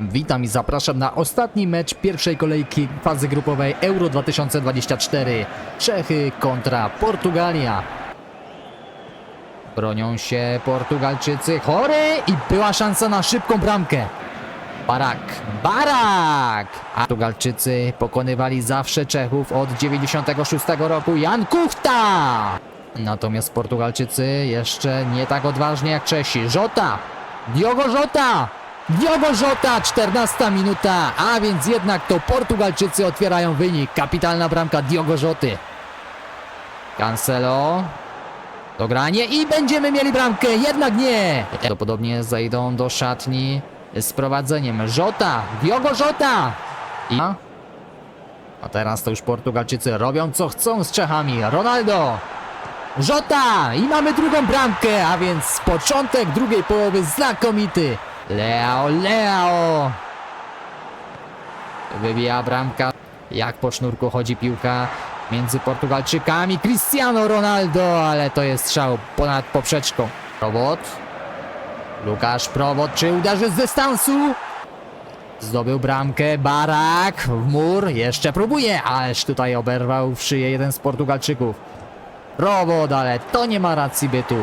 Witam i zapraszam na ostatni mecz pierwszej kolejki fazy grupowej Euro 2024. Czechy kontra Portugalia. Bronią się Portugalczycy. Chory i była szansa na szybką bramkę. Barak, Barak! Portugalczycy pokonywali zawsze Czechów od 96 roku. Jan Kuchta! Natomiast Portugalczycy jeszcze nie tak odważnie jak Czesi. Żota! Diogo Żota! Diogo Żota! 14 minuta, a więc jednak to Portugalczycy otwierają wynik. Kapitalna bramka Diogo Żoty. Cancelo. Dogranie i będziemy mieli bramkę, jednak nie! Prawdopodobnie zajdą do szatni z prowadzeniem. Żota! Diogo Żota! I... A teraz to już Portugalczycy robią co chcą z Czechami. Ronaldo! Żota! I mamy drugą bramkę, a więc początek drugiej połowy znakomity. Leo, Leo! Wybija bramka. Jak po sznurku chodzi piłka między Portugalczykami. Cristiano Ronaldo, ale to jest strzał ponad poprzeczką. Prowod. Lukasz Prowod, czy uderzy z dystansu? Zdobył bramkę, Barak w mur, jeszcze próbuje, ależ tutaj oberwał w szyję jeden z Portugalczyków. Prowod, ale to nie ma racji bytu.